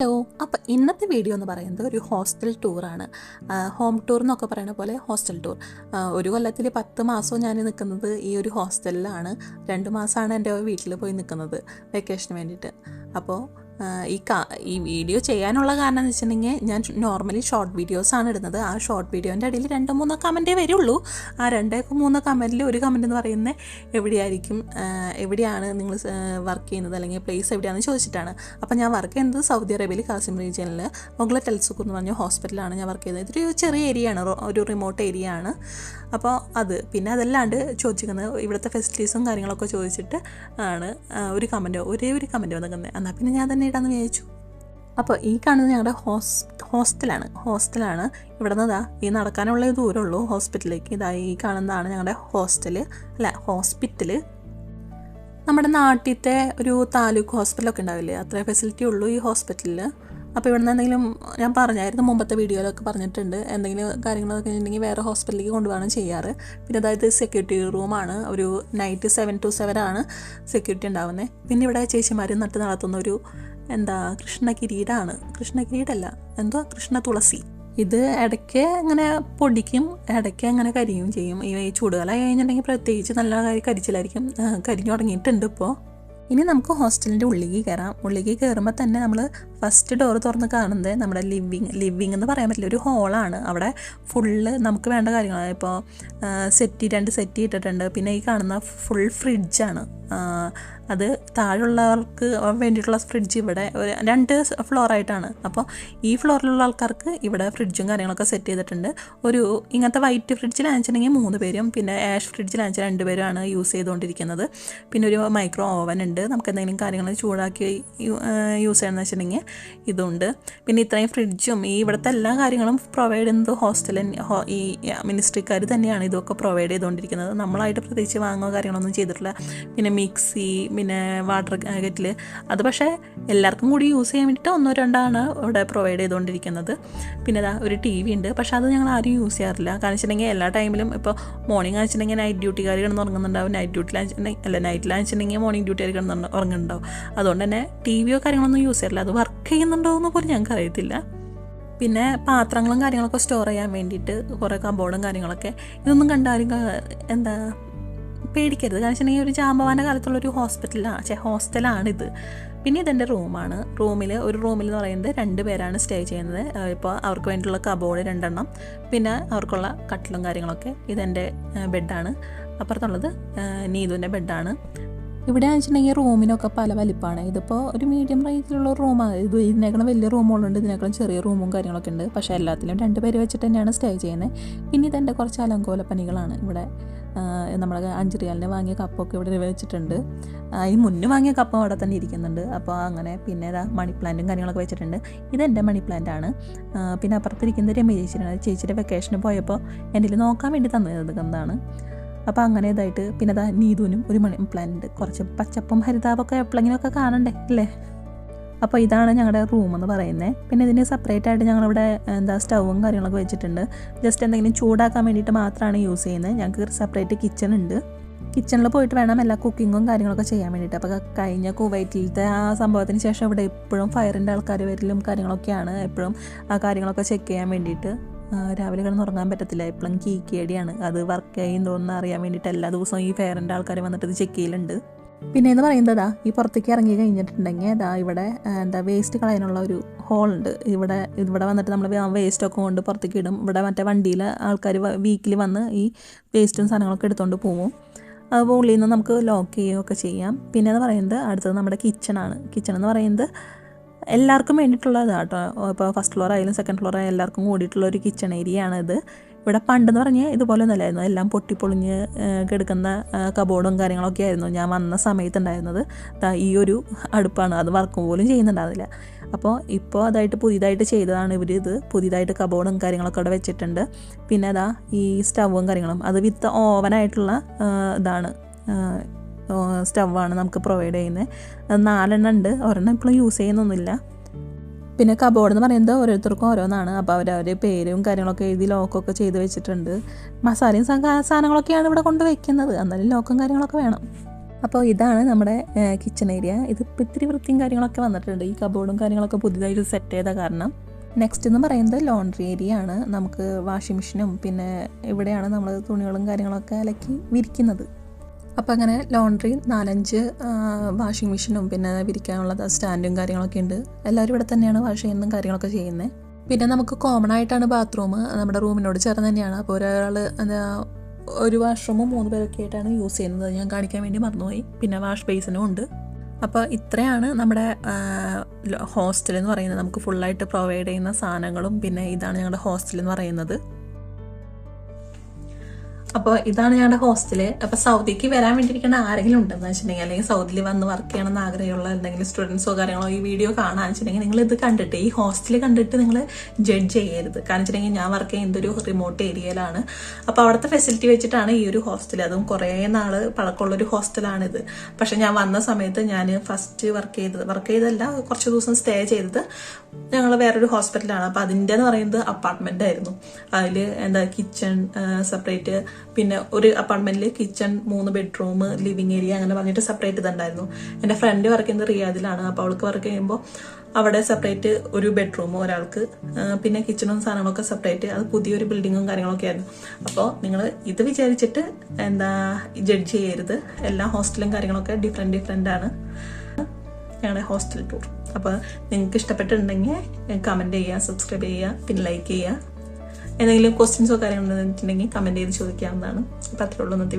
Hello അപ്പോൾ ഇന്നത്തെ video എന്ന് പറയുന്നത് ഒരു ഹോസ്റ്റൽ ടൂറാണ് ഹോം ടൂർ എന്നൊക്കെ പറയുന്ന പോലെ ഹോസ്റ്റൽ ടൂർ ഒരു കൊല്ലത്തിൽ പത്ത് മാസവും ഞാൻ നിൽക്കുന്നത് ഈ ഒരു ഹോസ്റ്റലിലാണ് രണ്ട് മാസമാണ് എന്റെ വീട്ടിൽ പോയി നിൽക്കുന്നത് വെക്കേഷന് വേണ്ടിയിട്ട്. അപ്പോൾ ഈ ഈ വീഡിയോ ചെയ്യാനുള്ള കാരണം എന്ന് വെച്ചിട്ടുണ്ടെങ്കിൽ ഞാൻ നോർമലി ഷോർട്ട് വീഡിയോസാണ് ഇടുന്നത്. ആ ഷോർട്ട് വീഡിയോന്റെ ഇടയിൽ രണ്ടോ മൂന്നോ കമന്റേ വരുള്ളൂ. ആ രണ്ടേക്കോ മൂന്നോ കമന്റിൽ ഒരു കമന്റ് എന്ന് പറയുന്നത് എവിടെയായിരിക്കും എവിടെയാണ് നിങ്ങൾ വർക്ക് ചെയ്യുന്നത് അല്ലെങ്കിൽ പ്ലേസ് എവിടെയാണെന്ന് ചോദിച്ചിട്ടാണ്. അപ്പോൾ ഞാൻ വർക്ക് ചെയ്യുന്നത് സൗദി അറേബ്യയിൽ കാസിം റീജിയനിൽ മൊഗ്ല ടെൽസുക്ക് എന്ന് പറഞ്ഞ ഹോസ്പിറ്റലാണ് ഞാൻ വർക്ക് ചെയ്യുന്നത്. ഇതൊരു ചെറിയ ഏരിയ ആണ് ഒരു റിമോട്ട് ഏരിയ ആണ്. അപ്പോൾ അത് പിന്നെ അതല്ലാണ്ട് ചോദിച്ചിരിക്കുന്നത് ഇവിടുത്തെ ഫെസിലിറ്റീസും കാര്യങ്ങളൊക്കെ ചോദിച്ചിട്ട് ആണ് ഒരു കമന്റോ ഒരേ ഒരു കമന്റ് വന്നിരിക്കുന്നത്. എന്നാൽ പിന്നെ ഞാൻ തന്നെ ഇടാന്ന് വിചാരിച്ചു. അപ്പോൾ ഈ കാണുന്നത് ഞങ്ങളുടെ ഹോസ് ഹോസ്റ്റലാണ്. ഹോസ്റ്റലാണ്. ഇവിടെ നിന്ന് ഇതാ ഈ നടക്കാനുള്ള ദൂരമുള്ളൂ ഹോസ്പിറ്റലിലേക്ക്. ഇതാ ഈ കാണുന്നതാണ് ഞങ്ങളുടെ ഹോസ്റ്റൽ അല്ല ഹോസ്പിറ്റൽ നമ്മുടെ നാട്ടിലത്തെ ഒരു താലൂക്ക് ഹോസ്പിറ്റലൊക്കെ ഉണ്ടാവില്ലേ അത്ര ഫെസിലിറ്റി ഉള്ളൂ ഈ ഹോസ്പിറ്റലിൽ അപ്പോൾ ഇവിടെ നിന്ന് എന്തെങ്കിലും ഞാൻ പറഞ്ഞായിരുന്നു മുമ്പത്തെ വീഡിയോയിലൊക്കെ പറഞ്ഞിട്ടുണ്ട്. എന്തെങ്കിലും കാര്യങ്ങളൊക്കെ ഉണ്ടെങ്കിൽ വേറെ ഹോസ്പിറ്റലിലേക്ക് കൊണ്ടുപോകണം ചെയ്യാറ്. പിന്നെ അതായത് സെക്യൂരിറ്റി റൂമാണ്. ഒരു നൈറ്റ് സെവൻ ടു സെവൻ ആണ് സെക്യൂരിറ്റി ഉണ്ടാവുന്നത് പിന്നെ ഇവിടെ ചേച്ചിമാർ നട്ട് നടത്തുന്ന ഒരു എന്താ കൃഷ്ണകിരീടാണ്. കൃഷ്ണകിരീടല്ല എന്തോ കൃഷ്ണ തുളസി ഇത് ഇടയ്ക്ക് ഇങ്ങനെ പൊടിക്കും ഇടയ്ക്ക് അങ്ങനെ കരിയും ചെയ്യും. ഈ ചൂടുകാലം കഴിഞ്ഞിട്ടുണ്ടെങ്കിൽ പ്രത്യേകിച്ച് നല്ല കരി- കരിച്ചിലായിരിക്കും. കരിഞ്ഞു തുടങ്ങിയിട്ടുണ്ട് ഇപ്പോൾ ഇനി നമുക്ക് ഹോസ്റ്റലിന്റെ ഉള്ളിലേക്ക് കയറാം. ഉള്ളിലേക്ക് കയറുമ്പോൾ തന്നെ നമ്മൾ ഫസ്റ്റ് ഡോർ തുറന്ന് കാണുന്നത് നമ്മുടെ ലിവിങ് ലിവിങ് എന്ന് പറയാൻ പറ്റില്ല ഒരു ഹോളാണ് അവിടെ ഫുള്ള് നമുക്ക് വേണ്ട കാര്യങ്ങളാണ്. ഇപ്പോൾ സെറ്റി രണ്ട് സെറ്റി ഇട്ടിട്ടുണ്ട്. പിന്നെ ഈ കാണുന്ന ഫുൾ ഫ്രിഡ്ജാണ് അത് താഴെയുള്ളവർക്ക് വേണ്ടിയിട്ടുള്ള ഫ്രിഡ്ജ് ഇവിടെ ഒരു രണ്ട് ഫ്ലോറായിട്ടാണ് അപ്പോൾ ഈ ഫ്ലോറിലുള്ള ആൾക്കാർക്ക് ഇവിടെ ഫ്രിഡ്ജും കാര്യങ്ങളൊക്കെ സെറ്റ് ചെയ്തിട്ടുണ്ട്. ഒരു ഇങ്ങനത്തെ വൈറ്റ് ഫ്രിഡ്ജിൽ അയച്ചിട്ടുണ്ടെങ്കിൽ മൂന്ന് പേരും പിന്നെ ആഷ് ഫ്രിഡ്ജിൽ അയച്ച രണ്ട് പേരുമാണ് യൂസ് ചെയ്തുകൊണ്ടിരിക്കുന്നത്. പിന്നെ ഒരു മൈക്രോ ഓവൻ ഉണ്ട്. നമുക്ക് എന്തെങ്കിലും കാര്യങ്ങൾ ചൂടാക്കി യൂസ് ചെയ്യണമെന്ന് വെച്ചിട്ടുണ്ടെങ്കിൽ ഇതുണ്ട്. പിന്നെ ഇത്രയും ഫ്രിഡ്ജും ഈ ഇവിടുത്തെ എല്ലാ കാര്യങ്ങളും പ്രൊവൈഡ് ചെയ്യുന്നത് ഹോസ്റ്റൽ ഈ മിനിസ്ട്രിക്കാർ തന്നെയാണ് ഇതൊക്കെ പ്രൊവൈഡ് ചെയ്തുകൊണ്ടിരിക്കുന്നത്. നമ്മളായിട്ട് പ്രത്യേകിച്ച് വാങ്ങുകയോ കാര്യങ്ങളൊന്നും ചെയ്തിട്ടില്ല. പിന്നെ മിക്സി പിന്നെ വാട്ടർ കെറ്റിൽ അത് പക്ഷേ എല്ലാവർക്കും കൂടി യൂസ് ചെയ്യാൻ വേണ്ടിയിട്ട് ഒന്നോ രണ്ടാണ് ഇവിടെ പ്രൊവൈഡ് ചെയ്തുകൊണ്ടിരിക്കുന്നത്. പിന്നെ ഒരു ടി വി ഉണ്ട്. പക്ഷേ അത് ഞങ്ങൾ ആരും യൂസ് ചെയ്യാറില്ല. കാരണം വെച്ചിട്ടുണ്ടെങ്കിൽ എല്ലാ ടൈമിലും ഇപ്പോൾ മോർണിംഗ് ആണെന്നുണ്ടെങ്കിൽ നൈറ്റ് ഡ്യൂട്ടിക്കാർ കിടന്ന് ഉറങ്ങുന്നുണ്ടാവും നൈറ്റ് ഡ്യൂട്ടിയിൽ അല്ല നൈറ്റിലാണെന്നുണ്ടെങ്കിൽ മോർണിംഗ് ഡ്യൂട്ടിക്കാർ കിടന്ന് ഉറങ്ങുന്നുണ്ടാവും അതുകൊണ്ട് തന്നെ ടി വിയോ കാര്യങ്ങളൊന്നും യൂസ് ചെയ്യാറില്ല. അത് വർക്ക് ചെയ്യുന്നുണ്ടോ എന്ന് പോലും ഞങ്ങൾക്ക് അറിയത്തില്ല പിന്നെ പാത്രങ്ങളും കാര്യങ്ങളൊക്കെ സ്റ്റോർ ചെയ്യാൻ വേണ്ടിയിട്ട് കുറേ കബോർഡും കാര്യങ്ങളൊക്കെ. ഇതൊന്നും കണ്ടാലും എന്താ പേടിക്കരുത്. കാരണം വെച്ചിട്ടുണ്ടെങ്കിൽ ഒരു ജാമ്പവാന്റെ കാലത്തുള്ള ഒരു ഹോസ്പിറ്റലാണ് ചേ ഹോസ്റ്റലാണിത് പിന്നെ ഇതെന്റെ റൂമാണ്. റൂമിൽ ഒരു റൂമിൽ എന്ന് പറയുന്നത് രണ്ട് പേരാണ് സ്റ്റേ ചെയ്യുന്നത്. ഇപ്പോൾ അവർക്ക് വേണ്ടിയിട്ടുള്ള കബോർഡ് രണ്ടെണ്ണം. പിന്നെ അവർക്കുള്ള കട്ടിലും കാര്യങ്ങളൊക്കെ ഇതെന്റെ ബെഡാണ് അപ്പുറത്തുള്ളത് നീതുവിന്റെ ബെഡാണ് ഇവിടെ വെച്ചിട്ടുണ്ടെങ്കിൽ റൂമിനൊക്കെ പല വലിപ്പമാണ് ഇതിപ്പോൾ ഒരു മീഡിയം റേഞ്ചിലുള്ള റൂമാണ് ഇത് ഇതിനേക്കാളും വലിയ റൂമുകളുണ്ട് ഇതിനേക്കാളും ചെറിയ റൂമും കാര്യങ്ങളൊക്കെ ഉണ്ട്. പക്ഷേ എല്ലാത്തിലും രണ്ട് പേര് വെച്ചിട്ട് തന്നെയാണ് സ്റ്റേ ചെയ്യുന്നത് പിന്നെ ഇതെന്റെ കുറച്ച് അലങ്കോല പണികളാണ്. ഇവിടെ നമ്മൾ അഞ്ച് റിയാലിന് വാങ്ങിയ കപ്പൊക്കെ ഇവിടെ വെച്ചിട്ടുണ്ട്. ഈ മുന്നേ വാങ്ങിയ കപ്പ് അവിടെ തന്നെ ഇരിക്കുന്നുണ്ട്. അപ്പോൾ അങ്ങനെ പിന്നെ മണി പ്ലാന്റും കാര്യങ്ങളൊക്കെ വെച്ചിട്ടുണ്ട്. ഇതെന്റെ മണി പ്ലാന്റ് ആണ്. പിന്നെ അപ്പുറത്തിരിക്കുന്ന രമ്യ ചേച്ചിയാണ് ചേച്ചിയുടെ വെക്കേഷന് പോയപ്പോൾ എന്റെ നോക്കാൻ വേണ്ടി തന്നത് എന്താണ്. അപ്പോൾ അങ്ങനെ ഇതായിട്ട് പിന്നെ അതാ നീതുവിനും ഒരു മണി പ്ലാന്റ് കുറച്ച് പച്ചപ്പും ഹരിതാപൊക്കെ എപ്പോഴെങ്കിലുമൊക്കെ കാണണ്ടേ അല്ലേ? അപ്പോൾ ഇതാണ് ഞങ്ങളുടെ റൂം എന്ന് പറയുന്നത് പിന്നെ ഇതിന് സെപ്പറേറ്റ് ആയിട്ട് ഞങ്ങളിവിടെ എന്താ സ്റ്റൗവും കാര്യങ്ങളൊക്കെ വെച്ചിട്ടുണ്ട്. ജസ്റ്റ് എന്തെങ്കിലും ചൂടാക്കാൻ വേണ്ടിയിട്ട് മാത്രമാണ് യൂസ് ചെയ്യുന്നത് ഞങ്ങൾക്ക് സെപ്പറേറ്റ് കിച്ചൺ ഉണ്ട്. കിച്ചണിൽ പോയിട്ട് വേണം എല്ലാ കുക്കിങ്ങും കാര്യങ്ങളൊക്കെ ചെയ്യാൻ വേണ്ടിയിട്ട്. അപ്പോൾ കഴിഞ്ഞ കുവൈറ്റിലത്തെ ആ സംഭവത്തിന് ശേഷം ഇവിടെ എപ്പോഴും ഫയറിന്റെ ആൾക്കാർ വരലും കാര്യങ്ങളൊക്കെയാണ് എപ്പോഴും ആ കാര്യങ്ങളൊക്കെ ചെക്ക് ചെയ്യാൻ വേണ്ടിയിട്ട്. രാവിലെ കിടന്ന് ഉറങ്ങാൻ പറ്റത്തില്ല. എപ്പോഴും കീ കേടിയാണ്. അത് വർക്ക് ചെയ്യുന്നോന്ന് അറിയാൻ വേണ്ടിയിട്ട് എല്ലാ ദിവസവും ഈ ഫെയറിന്റെ ആൾക്കാർ വന്നിട്ട് ഇത് ചെക്ക് ചെയ്യലുണ്ട്. പിന്നെ എന്ന് പറയുന്നതാ ഈ പുറത്തേക്ക് ഇറങ്ങി കഴിഞ്ഞിട്ടുണ്ടെങ്കിൽ അതാ ഇവിടെ എന്താ വേസ്റ്റ് കളയാനുള്ള ഒരു ഹോളുണ്ട് ഇവിടെ ഇവിടെ വന്നിട്ട് നമ്മൾ വേസ്റ്റൊക്കെ കൊണ്ട് പുറത്തേക്ക് ഇടും. ഇവിടെ മറ്റേ വണ്ടിയിൽ ആൾക്കാർ വീക്കിൽ വന്ന് ഈ വേസ്റ്റും സാധനങ്ങളൊക്കെ എടുത്തുകൊണ്ട് പോകും അപ്പോൾ ഉള്ളിൽ നിന്ന് നമുക്ക് ലോക്ക് ചെയ്യുകയൊക്കെ ചെയ്യാം. പിന്നെ എന്ന് പറയുന്നത് അടുത്തത് നമ്മുടെ കിച്ചണാണ് കിച്ചൺ എന്ന് പറയുന്നത് എല്ലാവർക്കും വേണ്ടിയിട്ടുള്ളതാണ് കേട്ടോ. ഇപ്പോൾ ഫസ്റ്റ് ഫ്ലോർ ആയാലും സെക്കൻഡ് ഫ്ലോർ ആയാലും എല്ലാവർക്കും കൂടിയിട്ടുള്ള ഒരു കിച്ചൺ ഏരിയ ആണിത് ഇവിടെ പണ്ടെന്ന് പറഞ്ഞാൽ ഇതുപോലെ ഒന്നുമല്ലായിരുന്നു. എല്ലാം പൊട്ടിപ്പൊളിഞ്ഞ് കിടക്കുന്ന കബോർഡും കാര്യങ്ങളൊക്കെ ആയിരുന്നു ഞാൻ വന്ന സമയത്ത് ഉണ്ടായിരുന്നത് ദാ ഈ ഒരു അടുപ്പാണ്. അത് വർക്കും പോലും ചെയ്യുന്നുണ്ടാവില്ല അപ്പോൾ ഇപ്പോൾ അതായിട്ട് പുതിയതായിട്ട് ചെയ്തതാണ് ഇവർ ഇത്. പുതിയതായിട്ട് കബോർഡും കാര്യങ്ങളൊക്കെ അവിടെ വെച്ചിട്ടുണ്ട്. പിന്നെ അതാ ഈ സ്റ്റവും കാര്യങ്ങളും. അത് വിത്ത് ഓവനായിട്ടുള്ള ഇതാണ് സ്റ്റവാണ് നമുക്ക് പ്രൊവൈഡ് ചെയ്യുന്നത്. നാലെണ്ണം ഉണ്ട്. ഒരെണ്ണം ഇപ്പോഴും യൂസ് ചെയ്യുന്നൊന്നുമില്ല. പിന്നെ കബോർഡ് എന്ന് പറയുന്നത് ഓരോരുത്തർക്കും ഓരോന്നാണ്. അപ്പോൾ അവരവരുടെ പേരും കാര്യങ്ങളൊക്കെ എഴുതി ലോക്കൊക്കെ ചെയ്ത് വെച്ചിട്ടുണ്ട്. മസാലയും സാധനങ്ങളൊക്കെയാണ് ഇവിടെ കൊണ്ട് വെക്കുന്നത്. എന്നാലും ലോക്കും കാര്യങ്ങളൊക്കെ വേണം. അപ്പോൾ ഇതാണ് നമ്മുടെ കിച്ചൺ ഏരിയ ഇത് ഇത്തിരി വൃത്തിയും കാര്യങ്ങളൊക്കെ വന്നിട്ടുണ്ട്. ഈ കബോർഡും കാര്യങ്ങളൊക്കെ പുതിയതായിട്ട് സെറ്റ് ചെയ്ത കാരണം. നെക്സ്റ്റ് എന്ന് പറയുന്നത് ലോണ്ട്രി ഏരിയ ആണ്. നമുക്ക് വാഷിംഗ് മെഷീനും പിന്നെ ഇവിടെയാണ് നമ്മൾ തുണികളും കാര്യങ്ങളൊക്കെ അലക്കി വിരിക്കുന്നത്. അപ്പോൾ അങ്ങനെ ലോണ്ടറി നാലഞ്ച് വാഷിംഗ് മെഷീനും പിന്നെ വിരിക്കാനുള്ള സ്റ്റാൻഡും കാര്യങ്ങളൊക്കെ ഉണ്ട്. എല്ലാവരും ഇവിടെ തന്നെയാണ് വാഷ് ചെയ്യുന്നതും കാര്യങ്ങളൊക്കെ ചെയ്യുന്നത് പിന്നെ നമുക്ക് കോമൺ ആയിട്ടാണ് ബാത്റൂം നമ്മുടെ റൂമിനോട് ചേർന്ന് തന്നെയാണ്. അപ്പോൾ ഒരാൾ എന്താ ഒരു വാഷ്റൂമും മൂന്ന് പേരൊക്കെ ആയിട്ടാണ് യൂസ് ചെയ്യുന്നത്. ഞാൻ കാണിക്കാൻ വേണ്ടി മറന്നുപോയി. പിന്നെ വാഷ് ബേസിനും ഉണ്ട്. അപ്പോൾ ഇത്രയാണ് നമ്മുടെ ഹോസ്റ്റൽ എന്ന് പറയുന്നത്. നമുക്ക് ഫുള്ളായിട്ട് പ്രൊവൈഡ് ചെയ്യുന്ന സാധനങ്ങളും. പിന്നെ ഇതാണ് ഞങ്ങളുടെ ഹോസ്റ്റൽ എന്ന് പറയുന്നത്. അപ്പോൾ ഇതാണ് ഞങ്ങളുടെ ഹോസ്റ്റൽ. അപ്പോൾ സൗദിക്ക് വരാൻ വേണ്ടിയിരിക്കുന്ന ആരെങ്കിലും ഉണ്ടെന്ന് വെച്ചിട്ടുണ്ടെങ്കിൽ അല്ലെങ്കിൽ സൗദിയിൽ വന്ന് വർക്ക് ചെയ്യണമെന്ന് ആഗ്രഹമുള്ള എന്തെങ്കിലും സ്റ്റുഡൻസോ കാര്യങ്ങളോ ഈ വീഡിയോ കാണാൻ വെച്ചിട്ടുണ്ടെങ്കിൽ നിങ്ങൾ ഇത് കണ്ടിട്ട് ഈ ഹോസ്റ്റൽ കണ്ടിട്ട് നിങ്ങൾ ജഡ്ജ് ചെയ്യരുത്. കാരണം വെച്ചിട്ടുണ്ടെങ്കിൽ ഞാൻ വർക്ക് ചെയ്യുന്ന ഒരു റിമോട്ട് ഏരിയയിലാണ് അപ്പോൾ അവിടുത്തെ ഫെസിലിറ്റി വെച്ചിട്ടാണ് ഈ ഒരു ഹോസ്റ്റൽ അതും കുറേ നാൾ പഴക്കമുള്ളൊരു ഹോസ്റ്റലാണിത് പക്ഷെ ഞാൻ വന്ന സമയത്ത് ഞാൻ ഫസ്റ്റ് വർക്ക് ചെയ്തത് വർക്ക് ചെയ്തല്ല കുറച്ച് ദിവസം സ്റ്റേ ചെയ്തത് ഞങ്ങൾ വേറൊരു ഹോസ്പിറ്റലാണ് അപ്പോൾ അതിന്റെ എന്ന് പറയുന്നത് അപ്പാർട്ട്മെന്റ് ആയിരുന്നു. അതിൽ എന്താ കിച്ചൺ സെപ്പറേറ്റ് പിന്നെ ഒരു അപ്പാർട്ട്മെന്റിൽ കിച്ചൺ മൂന്ന് ബെഡ്റൂം ലിവിങ് ഏരിയ അങ്ങനെ പറഞ്ഞിട്ട് സെപ്പറേറ്റ് ഇതുണ്ടായിരുന്നു. എന്റെ ഫ്രണ്ട് വർക്ക് ചെയ്യുന്നത് റിയാദിലാണ്. അപ്പോൾ അവൾക്ക് വർക്ക് ചെയ്യുമ്പോൾ അവിടെ സെപ്പറേറ്റ് ഒരു ബെഡ്റൂം ഒരാൾക്ക്. പിന്നെ കിച്ചണും സാധനങ്ങളൊക്കെ സെപ്പറേറ്റ് അത് പുതിയൊരു ബിൽഡിങ്ങും കാര്യങ്ങളൊക്കെ ആയിരുന്നു. അപ്പോൾ നിങ്ങൾ ഇത് വിചാരിച്ചിട്ട് എന്താ ജഡ്ജ് ചെയ്യരുത്. എല്ലാ ഹോസ്റ്റലും കാര്യങ്ങളൊക്കെ ഡിഫറെന്റ് ഡിഫറെന്റ് ആണ്. ഞങ്ങളുടെ ഹോസ്റ്റൽ ടൂർ അപ്പോൾ നിങ്ങൾക്ക് ഇഷ്ടപ്പെട്ടിട്ടുണ്ടെങ്കിൽ കമന്റ് ചെയ്യുക സബ്സ്ക്രൈബ് ചെയ്യുക പിന്നെ ലൈക്ക് ചെയ്യുക. എന്തെങ്കിലും ക്വസ്റ്റ്യൻസോ കാര്യങ്ങളോ ഉണ്ടെന്നുണ്ടെങ്കിൽ കമന്റ് ചെയ്ത് ചോദിക്കാവുന്നതാണ്. അപ്പോൾ അത്രയുള്ളൂ ഇന്നത്തെ